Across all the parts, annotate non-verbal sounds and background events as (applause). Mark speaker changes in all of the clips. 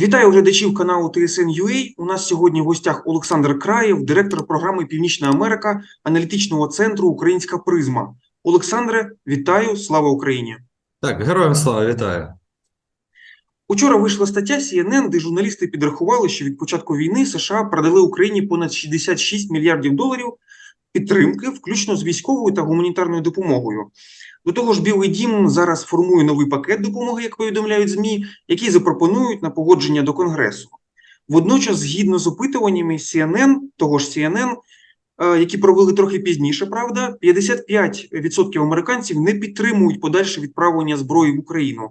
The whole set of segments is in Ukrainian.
Speaker 1: Вітаю глядачів каналу TSN.ua. У нас сьогодні в гостях Олександр Краєв, директор програми Північна Америка аналітичного центру Українська Призма. Олександре, вітаю! Слава Україні!
Speaker 2: Так, героям слава, вітаю.
Speaker 1: Учора вийшла стаття CNN, де журналісти підрахували, що від початку війни США передали Україні понад 66 мільярдів доларів підтримки, включно з військовою та гуманітарною допомогою. До того ж, Білий Дім зараз формує новий пакет допомоги, як повідомляють ЗМІ, який запропонують на погодження до Конгресу. Водночас, згідно з опитуваннями CNN, того ж CNN, е, які провели трохи пізніше, правда, 55% американців не підтримують подальше відправлення зброї в Україну.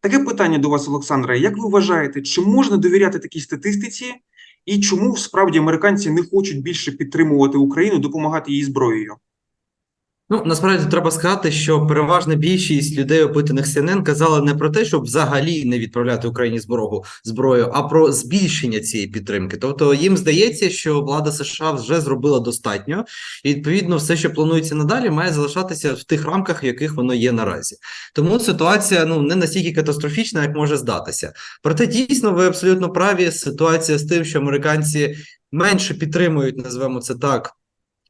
Speaker 1: Таке питання до вас, Олександре. Як ви вважаєте, чи можна довіряти такій статистиці, і чому справді американці не хочуть більше підтримувати Україну, допомагати їй зброєю?
Speaker 2: Ну, насправді треба сказати, що переважна більшість людей, опитаних CNN, казали не про те, щоб взагалі не відправляти Україні зброю, зброю, а про збільшення цієї підтримки. Тобто їм здається, що влада США вже зробила достатньо, і відповідно все, що планується надалі, має залишатися в тих рамках, в яких воно є наразі. Тому ситуація ну не настільки катастрофічна, як може здатися. Проте дійсно ви абсолютно праві. Ситуація з тим, що американці менше підтримують, називаємо це так.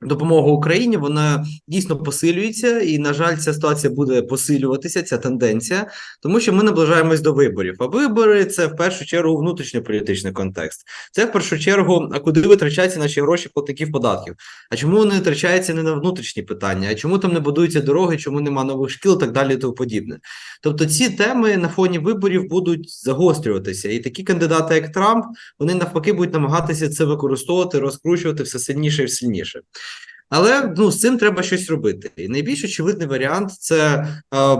Speaker 2: Допомога Україні вона дійсно посилюється, і на жаль, ця ситуація буде посилюватися, ця тенденція, тому що ми наближаємось до виборів. А вибори це в першу чергу внутрішньополітичний контекст. Це в першу чергу, а куди витрачаються наші гроші платників податків? А чому вони витрачаються не на внутрішні питання? А чому там не будуються дороги? Чому нема нових шкіл так далі, і тому подібне? Тобто, ці теми на фоні виборів будуть загострюватися, і такі кандидати, як Трамп, вони навпаки будуть намагатися це використовувати, розкручувати все сильніше і сильніше. Але ну з цим треба щось робити. І найбільш очевидний варіант це е,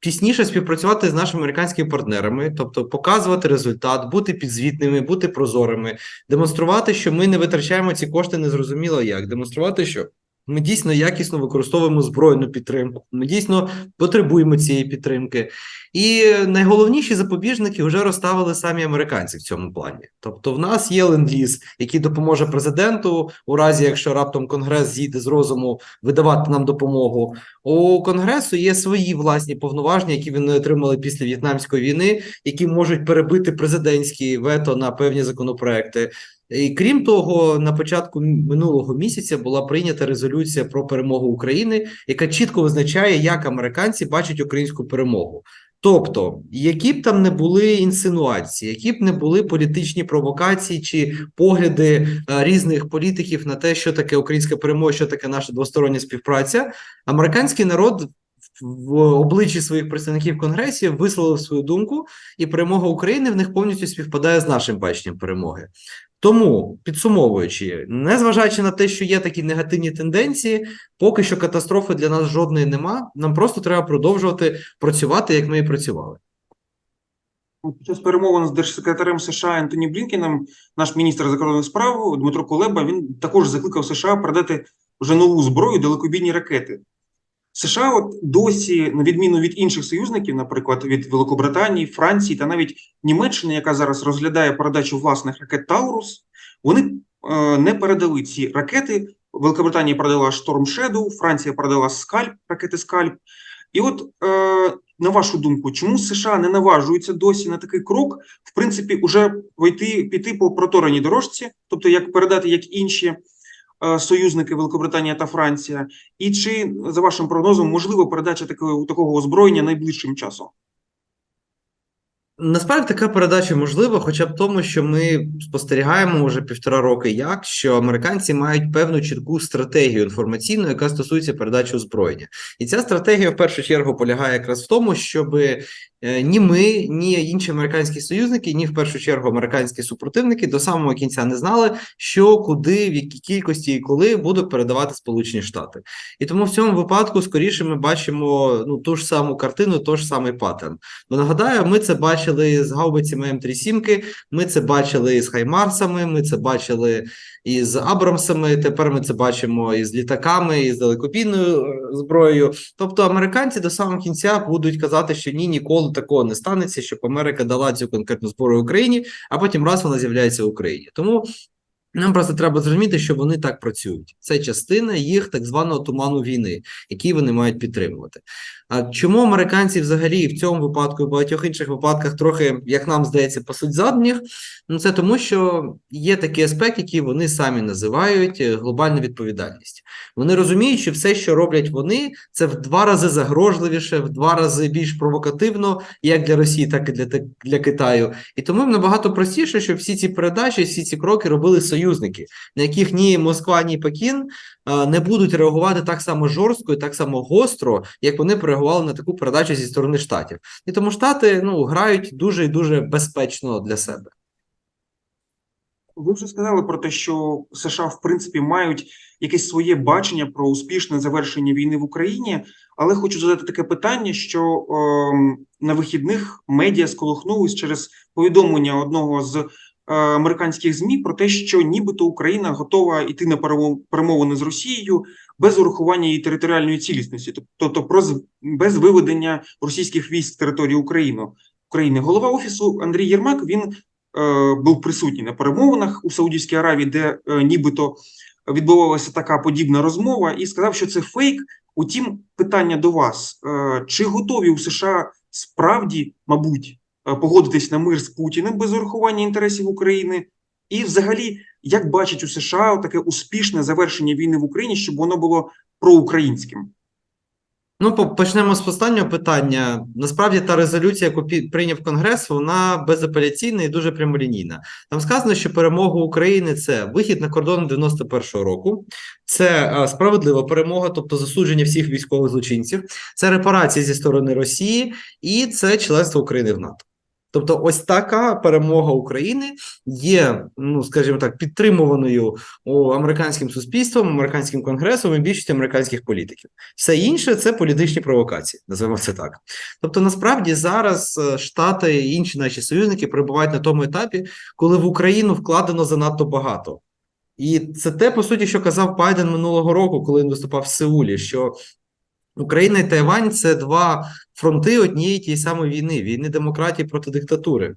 Speaker 2: тісніше співпрацювати з нашими американськими партнерами, тобто показувати результат, бути підзвітними, бути прозорими, демонструвати, що ми не витрачаємо ці кошти незрозуміло як, демонструвати, що. Ми дійсно якісно використовуємо збройну підтримку. Ми дійсно потребуємо цієї підтримки. І найголовніші запобіжники вже розставили самі американці в цьому плані. Тобто, в нас є ленд-ліз, який допоможе президенту у разі, якщо раптом конгрес зійде з розуму видавати нам допомогу. У конгресу є свої власні повноваження, які вони отримали після в'єтнамської війни, які можуть перебити президентські вето на певні законопроекти. І крім того, на початку минулого місяця була прийнята резолюція про перемогу України, яка чітко визначає, як американці бачать українську перемогу. Тобто, які б там не були інсинуації, які б не були політичні провокації чи погляди а, різних політиків на те, що таке українська перемога, що таке наша двостороння співпраця, американський народ в обличчі своїх представників в Конгресі висловив свою думку, і перемога України в них повністю співпадає з нашим баченням перемоги. Тому, підсумовуючи, незважаючи на те, що є такі негативні тенденції, поки що катастрофи для нас жодної нема. Нам просто треба продовжувати працювати, як ми і працювали.
Speaker 1: Під час перемовин з держсекретарем США Ентоні Блінкеном, наш міністр закордонних справ Дмитро Кулеба він також закликав США передати вже нову зброю далекобійні ракети. США, от досі, на відміну від інших союзників, наприклад, від Великобританії, Франції та навіть Німеччини, яка зараз розглядає передачу власних ракет Таурус, вони е, не передали ці ракети. Великобританія передала Storm Shadow, Франція передала Скальп, ракети Скальп. І от, е, на вашу думку, чому США не наважуються досі на такий крок, в принципі, уже войти піти по протореній дорожці, тобто як передати як інші союзники Великобританія та Франція, і чи за вашим прогнозом можливо передача такого такого озброєння найближчим часом?
Speaker 2: Насправді така передача можлива, хоча б тому, що ми спостерігаємо вже півтора роки, як що американці мають певну чітку стратегію інформаційну, яка стосується передачі озброєння, і ця стратегія в першу чергу полягає якраз в тому, щоб ні ми, ні інші американські союзники, ні в першу чергу американські супротивники до самого кінця не знали, що куди, в якій кількості і коли будуть передавати Сполучені Штати. І тому в цьому випадку скоріше ми бачимо ну ту ж саму картину, той ж самий паттерн. Бо нагадаю, ми це бачили з гаубицями М37, ми це бачили з Хаймарсами, ми це бачили і з Абрамсами. Тепер ми це бачимо і з літаками, і з далекобійною зброєю. Тобто американці до самого кінця будуть казати, що ні, ніколи такого не станеться, щоб Америка дала цю конкретну зброю Україні, а потім раз вона з'являється в Україні. Тому Нам просто треба зрозуміти, що вони так працюють. Це частина їх так званого туману війни, який вони мають підтримувати. А чому американці взагалі в цьому випадку і в багатьох інших випадках трохи, як нам здається, пасуть задніх? Ну це тому, що є такий аспект, який вони самі називають е, глобальна відповідальність. Вони розуміють, що все, що роблять вони, це в два рази загрожливіше, в два рази більш провокативно, як для Росії, так і для, для Китаю. І тому їм набагато простіше, щоб всі ці передачі, всі ці кроки робили союзники, на яких ні Москва, ні Пекін не будуть реагувати так само жорстко і так само гостро, як вони реагували на таку передачу зі сторони штатів. І тому штати ну грають дуже і дуже безпечно для себе.
Speaker 1: Ви вже сказали про те, що США в принципі мають якесь своє бачення про успішне завершення війни в Україні, але хочу задати таке питання, що ем, на вихідних медіа сколихнулись через повідомлення одного з е, американських змі про те, що нібито Україна готова йти на перемо- перемовини з Росією без урахування її територіальної цілісності, тобто про без виведення російських військ з території України. України голова офісу Андрій Єрмак він е, був присутній на перемовинах у Саудівській Аравії, де е, нібито відбувалася така подібна розмова, і сказав, що це фейк. Утім, питання до вас: е, чи готові у США справді, мабуть, е, погодитись на мир з Путіним без урахування інтересів України? І, взагалі, як бачить у США таке успішне завершення війни в Україні, щоб воно було проукраїнським?
Speaker 2: Ну, по- почнемо з останнього питання. Насправді, та резолюція, яку прийняв Конгрес, вона безапеляційна і дуже прямолінійна. Там сказано, що перемога України це вихід на кордон 91-го року, це е, справедлива перемога, тобто засудження всіх військових злочинців, це репарації зі сторони Росії, і це членство України в НАТО. Тобто, ось така перемога України є, ну скажімо так, підтримуваною американським суспільством, американським конгресом і більшістю американських політиків. Все інше це політичні провокації, називаємо це так. Тобто, насправді зараз е, Штати і інші наші союзники перебувають на тому етапі, коли в Україну вкладено занадто багато. І це те, по суті, що казав Байден минулого року, коли він виступав в Сеулі, що Україна і Тайвань це два фронти однієї тієї самої війни, війни демократії проти диктатури.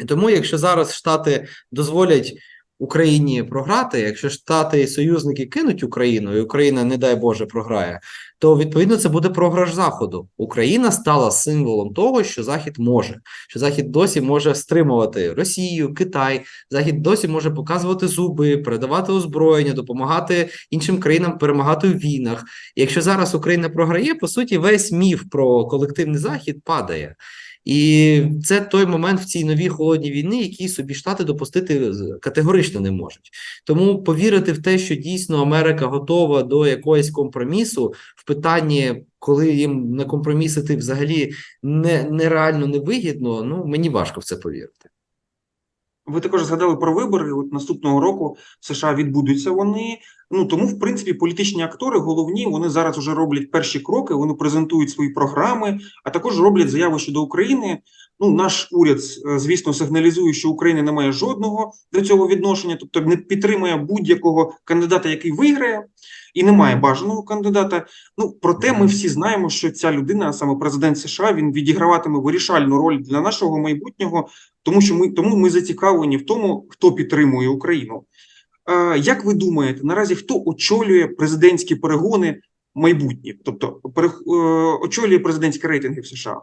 Speaker 2: І тому, якщо зараз Штати дозволять Україні програти, якщо Штати і союзники кинуть Україну, і Україна, не дай Боже, програє, то відповідно це буде програш Заходу. Україна стала символом того, що Захід може, що Захід досі може стримувати Росію, Китай, Захід досі може показувати зуби, передавати озброєння, допомагати іншим країнам перемагати у війнах. І якщо зараз Україна програє, по суті, весь міф про колективний захід падає. І це той момент в цій новій холодній війні, який собі штати допустити категорично не можуть. Тому повірити в те, що дійсно Америка готова до якогось компромісу в питанні, коли їм на компроміси ти взагалі не, нереально невигідно, ну мені важко в це повірити.
Speaker 1: Ви також згадали про вибори. От наступного року в США відбудуться вони. Ну тому, в принципі, політичні актори головні вони зараз вже роблять перші кроки. Вони презентують свої програми, а також роблять заяви щодо України. Ну, наш уряд, е, звісно, сигналізує, що Україна не має жодного до цього відношення, тобто не підтримує будь-якого кандидата, який виграє, і немає бажаного кандидата. Ну проте ми всі знаємо, що ця людина, а саме президент США, він відіграватиме вирішальну роль для нашого майбутнього тому що ми тому ми зацікавлені в тому, хто підтримує Україну. Е, як ви думаєте, наразі хто очолює президентські перегони майбутні? Тобто пере, е, очолює президентські рейтинги в США?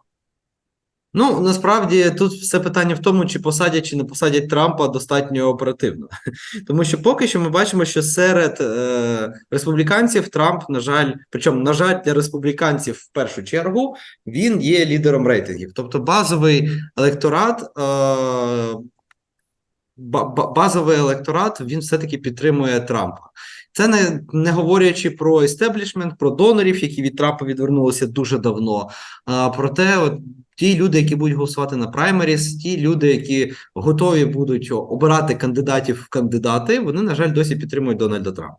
Speaker 2: Ну насправді тут все питання в тому, чи посадять чи не посадять Трампа достатньо оперативно, (laughs) тому що поки що ми бачимо, що серед е, республіканців Трамп, на жаль, причому на жаль, для республіканців в першу чергу він є лідером рейтингів, тобто базовий електорат. Е, Базовий електорат він все-таки підтримує Трампа. Це не, не говорячи про істеблішмент, про донорів, які від Трампа відвернулися дуже давно. А, проте, от, ті люди, які будуть голосувати на праймеріс, ті люди, які готові будуть обирати кандидатів в кандидати, вони, на жаль, досі підтримують Дональда Трампа.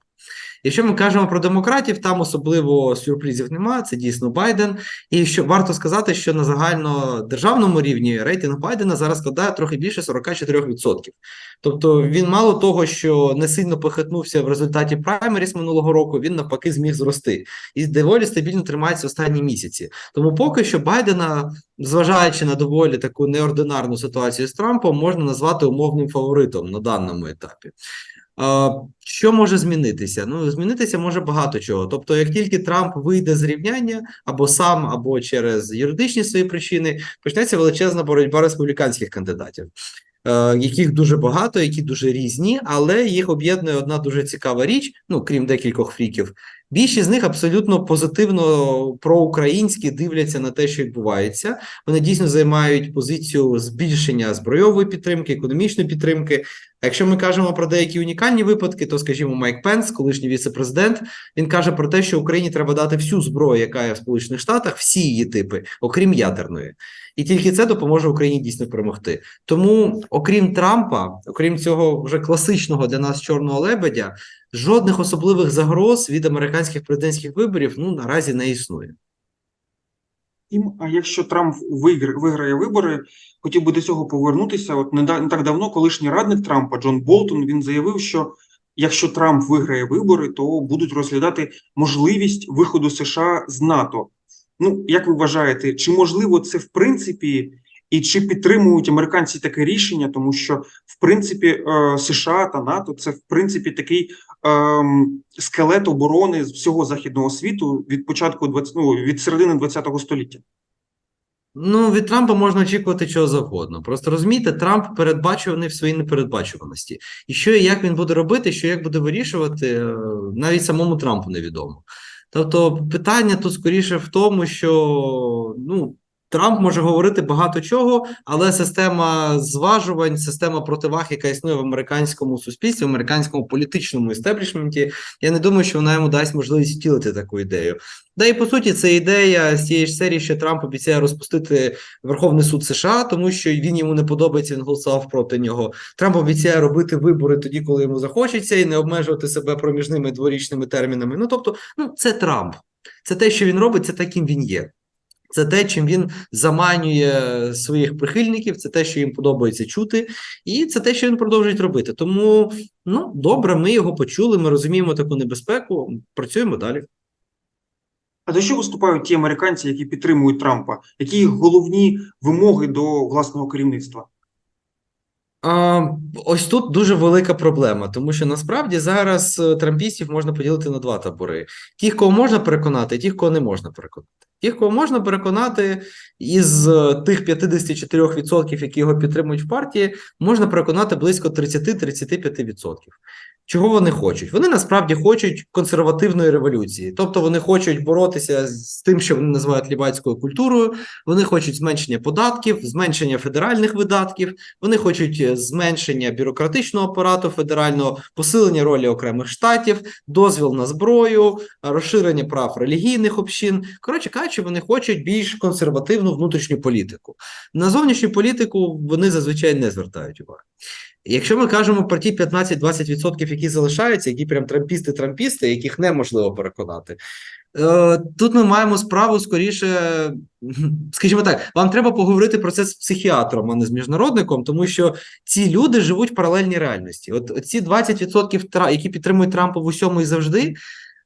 Speaker 2: Якщо ми кажемо про демократів, там особливо сюрпризів немає. Це дійсно Байден. І що варто сказати, що на загальнодержавному рівні рейтинг Байдена зараз складає трохи більше 44%. Тобто він мало того, що не сильно похитнувся в результаті праймеріс минулого року, він навпаки зміг зрости і доволі стабільно тримається останні місяці. Тому поки що Байдена, зважаючи на доволі таку неординарну ситуацію з Трампом, можна назвати умовним фаворитом на даному етапі. Що може змінитися? Ну, змінитися може багато чого. Тобто, як тільки Трамп вийде з рівняння або сам, або через юридичні свої причини, почнеться величезна боротьба республіканських кандидатів, яких дуже багато, які дуже різні, але їх об'єднує одна дуже цікава річ, ну крім декількох фріків. Більшість з них абсолютно позитивно проукраїнські дивляться на те, що відбувається. Вони дійсно займають позицію збільшення збройової підтримки, економічної підтримки. Якщо ми кажемо про деякі унікальні випадки, то скажімо, Майк Пенс, колишній віце-президент, він каже про те, що Україні треба дати всю зброю, яка є в Сполучених Штатах, всі її типи, окрім ядерної, і тільки це допоможе Україні дійсно перемогти. Тому, окрім Трампа, окрім цього вже класичного для нас чорного лебедя, жодних особливих загроз від американських президентських виборів ну наразі не існує.
Speaker 1: Тім, а якщо Трамп виграє, виграє вибори, хотів би до цього повернутися. От не, да- не так давно колишній радник Трампа Джон Болтон він заявив, що якщо Трамп виграє вибори, то будуть розглядати можливість виходу США з НАТО. Ну, як ви вважаєте, чи можливо це в принципі, і чи підтримують американці таке рішення? Тому що в принципі е, США та НАТО це в принципі такий ем, скелет оборони з всього західного світу від початку 20, ну, від середини ХХ століття.
Speaker 2: Ну, від Трампа можна очікувати чого завгодно. Просто розумієте, Трамп передбачуваний в своїй непередбачуваності. І що і як він буде робити, що як буде вирішувати, е, навіть самому Трампу невідомо. Тобто, питання тут скоріше в тому, що ну. Трамп може говорити багато чого, але система зважувань, система противаг, яка існує в американському суспільстві, в американському політичному істеблішменті, я не думаю, що вона йому дасть можливість втілити таку ідею. Да і по суті, це ідея з цієї ж серії, що Трамп обіцяє розпустити Верховний суд США, тому що він йому не подобається, він голосував проти нього. Трамп обіцяє робити вибори тоді, коли йому захочеться, і не обмежувати себе проміжними дворічними термінами. Ну тобто, ну це Трамп. Це те, що він робить, це таким він є. Це те, чим він заманює своїх прихильників, це те, що їм подобається чути, і це те, що він продовжує робити. Тому ну добре, ми його почули. Ми розуміємо таку небезпеку. Працюємо далі.
Speaker 1: А за що виступають ті американці, які підтримують Трампа? Які їх головні вимоги до власного керівництва?
Speaker 2: Ось тут дуже велика проблема, тому що насправді зараз е, трампістів можна поділити на два табори: тих, кого можна переконати, і тих, кого не можна переконати. Тих, кого можна переконати, із е, тих 54%, які його підтримують в партії, можна переконати близько 30-35%. Чого вони хочуть? Вони насправді хочуть консервативної революції, тобто вони хочуть боротися з тим, що вони називають лібацькою культурою. Вони хочуть зменшення податків, зменшення федеральних видатків. Вони хочуть е, зменшення бюрократичного апарату федерального, посилення ролі окремих штатів, дозвіл на зброю, розширення прав релігійних общин. Коротше кажучи, вони хочуть більш консервативну внутрішню політику. На зовнішню політику вони зазвичай не звертають уваги. Якщо ми кажемо про ті 15-20%, які залишаються, які прям трампісти-трампісти, яких неможливо переконати, е, тут ми маємо справу скоріше, скажімо так, вам треба поговорити про це з психіатром, а не з міжнародником, тому що ці люди живуть в паралельній реальності. От ці 20%, тра- які підтримують Трампа в усьому і завжди.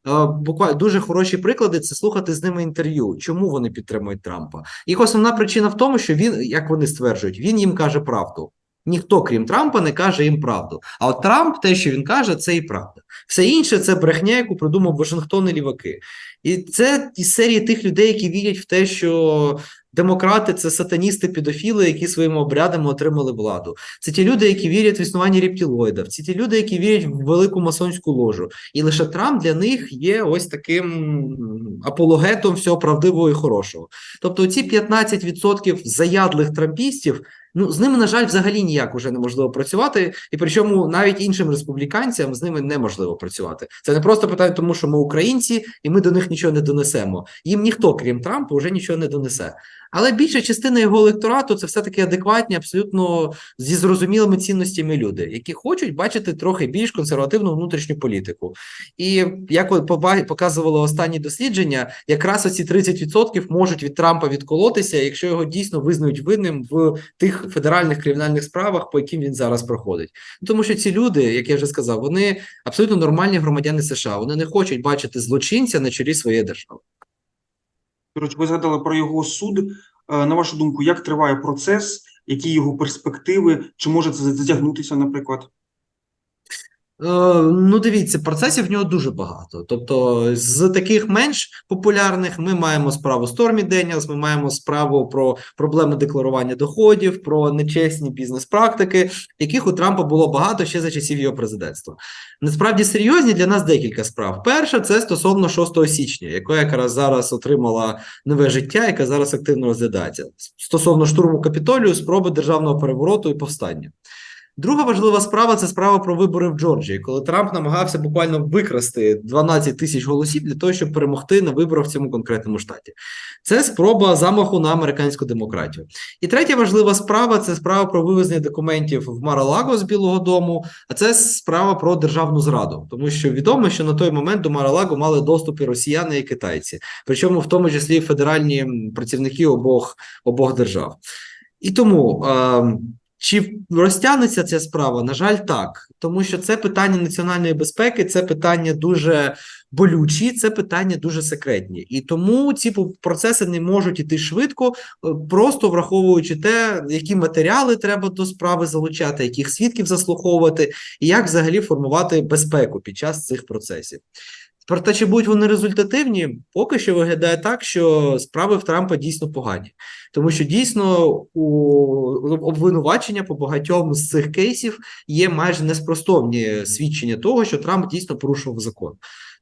Speaker 2: е, Буквально дуже хороші приклади це слухати з ними інтерв'ю. Чому вони підтримують Трампа? Їх основна причина в тому, що він, як вони стверджують, він їм каже правду. Ніхто, крім Трампа, не каже їм правду. А от Трамп, те, що він каже, це і правда. Все інше це брехня, яку придумав Вашингтон і ліваки. І це із серії тих людей, які вірять в те, що демократи це сатаністи, педофіли, які своїми обрядами отримали владу. Це ті люди, які вірять в існування рептилоїдів, це ті люди, які вірять в велику масонську ложу. І лише Трамп для них є ось таким апологетом всього правдивого і хорошого. Тобто, ці 15% заядлих трампістів. Ну, з ними, на жаль, взагалі ніяк уже неможливо працювати, і причому навіть іншим республіканцям з ними неможливо працювати. Це не просто питання, тому що ми українці, і ми до них нічого не донесемо. Їм ніхто, крім Трампа, вже нічого не донесе. Але більша частина його електорату це все-таки адекватні, абсолютно зі зрозумілими цінностями люди, які хочуть бачити трохи більш консервативну внутрішню політику. І як показувало останні дослідження, якраз оці 30% можуть від Трампа відколотися, якщо його дійсно визнають винним в тих федеральних кримінальних справах, по яким він зараз проходить. Тому що ці люди, як я вже сказав, вони абсолютно нормальні громадяни США. Вони не хочуть бачити злочинця на чолі своєї держави.
Speaker 1: Коротше, ви згадали про його суд. Е, На вашу думку, як триває процес, які його перспективи, чи може це затягнутися, наприклад?
Speaker 2: Е, Ну, дивіться, процесів в нього дуже багато. Тобто, з таких менш популярних ми маємо справу Стормі Деніелс, ми маємо справу про проблеми декларування доходів, про нечесні бізнес-практики, яких у Трампа було багато ще за часів його президентства. Насправді серйозні для нас декілька справ. Перша це стосовно 6 січня, яка якраз зараз отримала нове життя, яка зараз активно розглядається. Стосовно штурму Капітолію, спроби державного перевороту і повстання. Друга важлива справа це справа про вибори в Джорджії, коли Трамп намагався буквально викрасти 12 тисяч голосів для того, щоб перемогти на виборах в цьому конкретному штаті. Це спроба замаху на американську демократію. І третя важлива справа це справа про вивезення документів в Маралаго з Білого Дому, а це справа про державну зраду, тому що відомо, що на той момент до Маралаго мали доступ і росіяни і китайці, причому в тому числі федеральні працівники обох, обох держав. І тому. Е, чи розтягнеться ця справа? На жаль, так, тому що це питання національної безпеки, це питання дуже болючі, це питання дуже секретні, і тому ці процеси не можуть іти швидко, е, просто враховуючи те, які матеріали треба до справи залучати, яких свідків заслуховувати, і як взагалі формувати безпеку під час цих процесів. Проте, чи будуть вони результативні, поки що виглядає так, що справи в Трампа дійсно погані. Тому що дійсно у обвинувачення по багатьом з цих кейсів є майже неспростовні свідчення того, що Трамп дійсно порушував закон.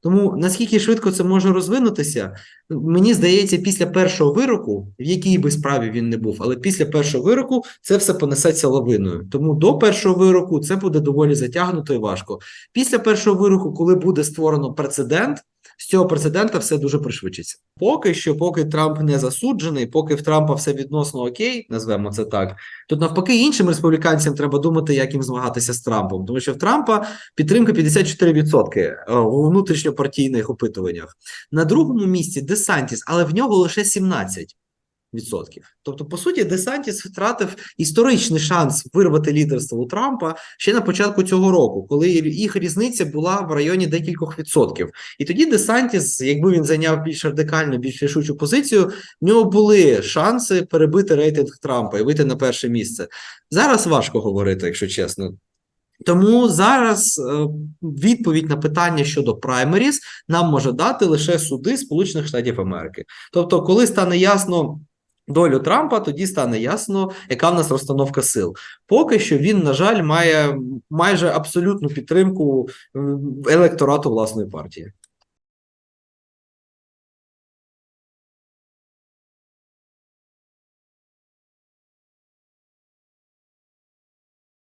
Speaker 2: Тому наскільки швидко це може розвинутися, мені здається, після першого вироку, в якій би справі він не був, але після першого вироку це все понесеться лавиною. Тому до першого вироку це буде доволі затягнуто і важко. Після першого вироку, коли буде створено прецедент, з цього прецедента все дуже пришвидшиться. Поки що, поки Трамп не засуджений, поки в Трампа все відносно окей, назвемо це так. Тут навпаки іншим республіканцям треба думати, як їм змагатися з Трампом, тому що в Трампа підтримка 54% е, у внутрішньопартійних опитуваннях. На другому місці Десантіс, але в нього лише 17%. Тобто, по суті, Десантіс втратив історичний шанс вирвати лідерство у Трампа ще на початку цього року, коли їх різниця була в районі декількох відсотків. І тоді Десантіс, якби він зайняв більш радикальну, більш рішучу позицію, в нього були шанси перебити рейтинг Трампа і вийти на перше місце. Зараз важко говорити, якщо чесно. Тому зараз е, відповідь на питання щодо праймеріс нам може дати лише суди Сполучених Штатів Америки. Тобто, коли стане ясно долю Трампа, тоді стане ясно, яка в нас розстановка сил. Поки що він, на жаль, має майже абсолютну підтримку електорату власної партії.